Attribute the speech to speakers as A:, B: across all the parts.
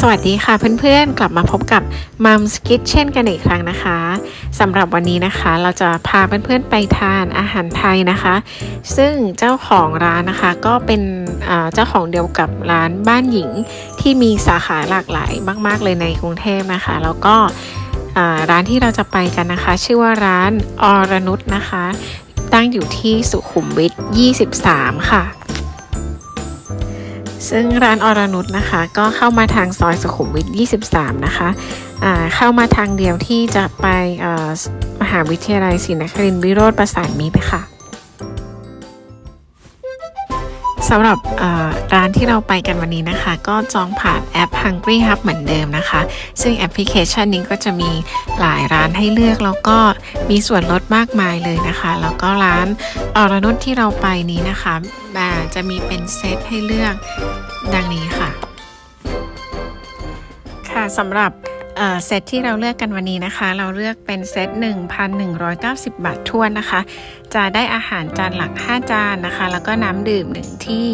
A: สวัสดีค่ะเพื่อนๆ กลับมาพบกับมัมสกิทเช่นกันอีกครั้งนะคะสำหรับวันนี้นะคะเราจะพาเพื่อนๆไปทานอาหารไทยนะคะ ซึ่งเจ้าของร้านนะคะก็เป็นเจ้าของเดียวกับร้านบ้านหญิงที่มีสาขาหลากหลายมาก ๆ เลยในกรุงเทพนะคะ แล้วก็ร้านที่เราจะไปกันนะคะ ชื่อว่าร้านอรนุชนะคะ ตั้งอยู่ที่สุขุมวิท 23 ค่ะ ซึ่งร้านอรนุชนะคะ ก็เข้ามาทางซอยสุขุมวิท 23 นะคะเข้ามาทางเดียวที่จะไปมหาวิทยาลัยศรีนครินทร์วิโรธประสานมิตรค่ะำหรับร้านที่เราไปกันวันนี้นะคะ ก็จองผ่านแอป Hungry Hub เหมือนเดิมนะคะ ซึ่งแอปพลิเคชันนี้ก็จะมีหลายร้านให้เลือกแล้วก็มีส่วนลดมากมายเลยนะคะ แล้วก็ร้านอรนุชที่เราไปนี้นะคะอ่าจะมีเป็นเซตให้เลือกดังนี้ค่ะ ค่ะสำหรับ เซตที่เราเลือกกันวันนี้นะคะ เราเลือกเป็นเซต 1,190 บาททวนนะคะ จะได้อาหารจานหลัก 5 จานนะคะ แล้วก็น้ำดื่ม1ที่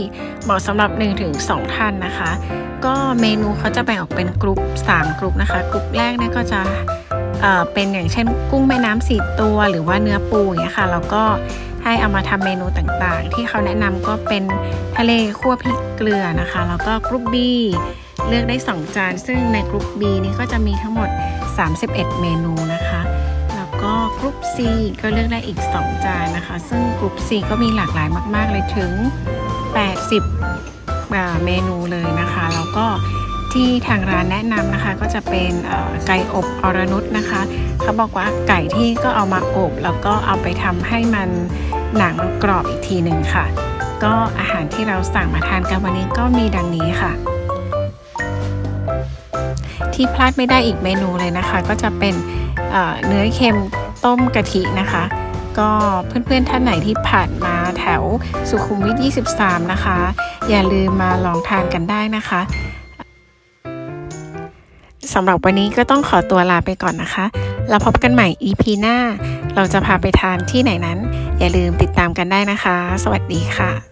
A: เหมาะสำหรับ 1-2 ท่านนะคะ ก็เมนูเขาจะแบ่งออกเป็นกรุ๊ป 3 กรุ๊ปนะคะ กรุ๊ปแรกเนี่ยก็จะเเป็นอย่างเช่นกุ้งแม่น้ำสี่ตัวหรือว่าเนื้อปูอย่างเงี้ยค่ะ แล้วก็ให้เอามาทำเมนูต่างๆ ที่เขาแนะนำก็เป็นทะเลคั่วพริกเกลือนะคะ แล้วก็กรุ๊ป B เลือกได้ 2 จาน ซึ่งในกรุ๊ป B นี้ก็จะมีทั้งหมด 31 เมนูนะคะ แล้วก็กรุ๊ป C ก็เลือกได้อีก 2 จานนะคะ ซึ่งกรุ๊ป C ก็มีหลากหลายมาก ๆ เลยถึง 80 เมนูเลยนะคะ แล้วก็ที่ทางร้านแนะนำนะคะก็จะเป็นไก่อบอรนุชนะคะ เขาบอกว่าไก่ที่ก็เอามาอบแล้วก็เอาไปทำให้มันหนังกรอบอีกทีหนึ่งค่ะ ก็อาหารที่เราสั่งมาทานกันวันนี้ก็มีดังนี้ค่ะ ที่พลาดไม่ได้อีกเมนูเลยนะคะ ก็จะเป็นเนื้อเค็มต้มกะทินะคะ ก็เพื่อนๆท่านไหนที่ผ่านมาแถวสุขุมวิท 23 นะคะ อย่าลืมมาลองทานกันได้นะคะสำหรับวันนี้ก็ต้องขอตัวลาไปก่อนนะคะแล้วพบกันใหม่ EP หน้า เราจะพาไปทานที่ไหนนั้น อย่าลืมติดตามกันได้นะคะ สวัสดีค่ะ